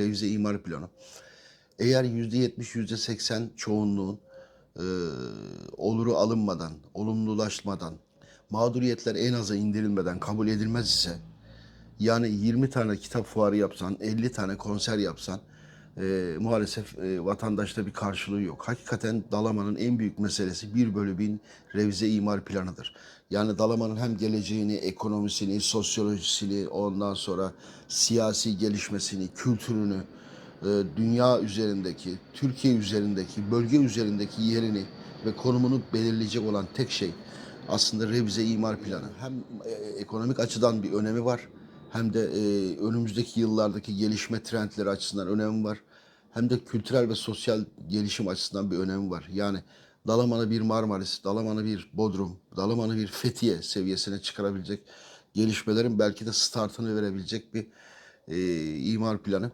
revize imar planı. Eğer %70, %80 çoğunluğun e, oluru alınmadan, olumlulaşmadan, mağduriyetler en aza indirilmeden kabul edilmez ise yani 20 tane kitap fuarı yapsan, 50 tane konser yapsan e, maalesef e, vatandaşta bir karşılığı yok. Hakikaten Dalaman'ın en büyük meselesi 1 bölü 1000 revize imar planıdır. Yani Dalaman'ın hem geleceğini, ekonomisini, sosyolojisini, ondan sonra siyasi gelişmesini, kültürünü, e, dünya üzerindeki, Türkiye üzerindeki, bölge üzerindeki yerini ve konumunu belirleyecek olan tek şey aslında revize imar planı. Hem e, ekonomik açıdan bir önemi var hem de e, önümüzdeki yıllardaki gelişme trendleri açısından önemi var. Hem de kültürel ve sosyal gelişim açısından bir önemi var. Yani Dalaman'ı bir Marmaris, Dalaman'ı bir Bodrum, Dalaman'ı bir Fethiye seviyesine çıkarabilecek gelişmelerin belki de startını verebilecek bir e, imar planı.